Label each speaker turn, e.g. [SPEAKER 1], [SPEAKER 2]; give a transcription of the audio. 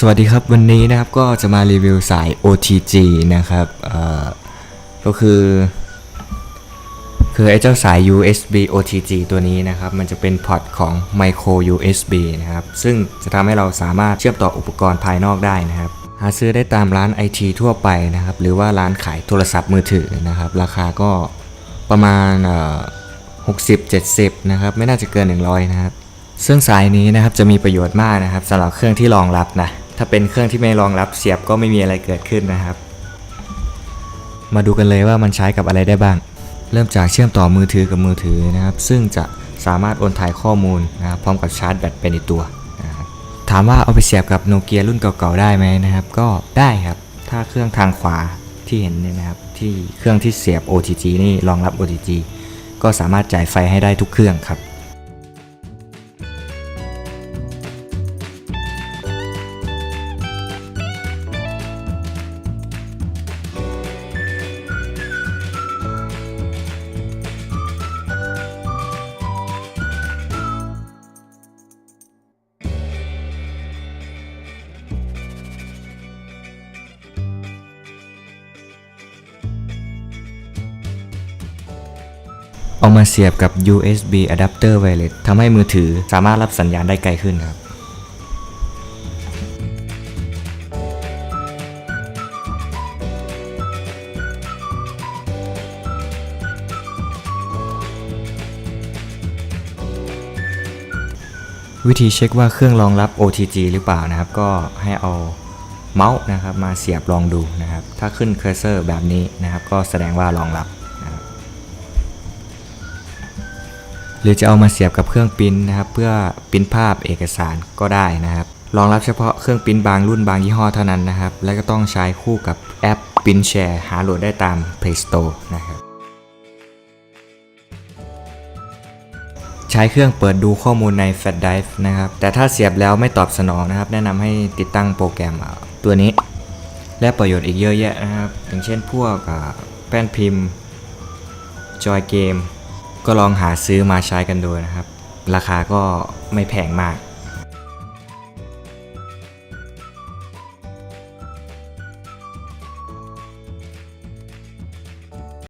[SPEAKER 1] สวัสดีครับวันนี้นะครับก็จะมารีวิวสาย OTG นะครับก็คือ คือไอ้เจ้าสาย USB OTG ตัวนี้นะครับ มันจะเป็นพอร์ตของ Micro USB นะครับ ซึ่งจะทำให้เราสามารถเชื่อมต่ออุปกรณ์ภายนอกได้นะครับ หาซื้อได้ตามร้าน IT ทั่วไปนะครับ หรือว่าร้านขายโทรศัพท์มือถือนะครับ ราคาก็ประมาณเอ่อ60 70 นะครับ ไม่น่าจะเกิน 100 นะครับซึ่งสายนี้นะครับจะมีประโยชน์มากนะครับสำหรับเครื่องที่รองรับนะ ถ้าเป็นเครื่องที่ไม่รองรับเสียบก็ไม่มีอะไรเกิดขึ้นนะครับ มาดูกันเลยว่ามันใช้กับอะไรได้บ้าง เริ่มจากเชื่อมต่อมือถือกับมือถือนะครับ ซึ่งจะสามารถโอนถ่ายข้อมูลนะครับพร้อมกับชาร์จแบตไปในตัวนะครับถามว่าเอาไปเสียบกับโนเกียรุ่นเก่าๆได้ไหมนะครับ ก็ได้ครับ ถ้าเครื่องทางขวาที่เห็นเนี่ยนะครับ ที่เครื่องที่เสียบ OTG นี่รองรับ OTG ก็สามารถจ่ายไฟให้ได้ทุกเครื่องครับ เอามาเสียบกับ USB adapter wireless ทำให้มือถือสามารถรับสัญญาณได้ไกลขึ้นครับ วิธีเช็คว่าเครื่องรองรับ OTG หรือเปล่านะครับ ก็ให้เอาเมาส์นะครับมาเสียบลองดูนะครับ ถ้าขึ้นเคอร์เซอร์แบบนี้นะครับ ก็แสดงว่ารองรับ หรือจะเอามาเสียบกับเครื่องปริ้นนะครับ เพื่อปริ้นภาพเอกสารก็ได้นะครับรองรับเฉพาะเครื่องปริ้นบางรุ่นบางยี่ห้อเท่านั้นนะครับ และก็ต้องใช้คู่กับแอปปริ้นแชร์หาโหลดได้ตาม Play Store นะครับใช้เครื่องเปิดดูข้อมูลใน Flash Drive นะครับ แต่ถ้าเสียบแล้วไม่ตอบสนองนะครับ แนะนำให้ติดตั้งโปรแกรมตัวนี้ และประโยชน์อีกเยอะแยะนะครับ อย่างเช่นพวกแป้นพิมพ์ จอยเกม ก็ลองหาซื้อมาใช้กันดูนะครับ ราคาก็ไม่แพงมาก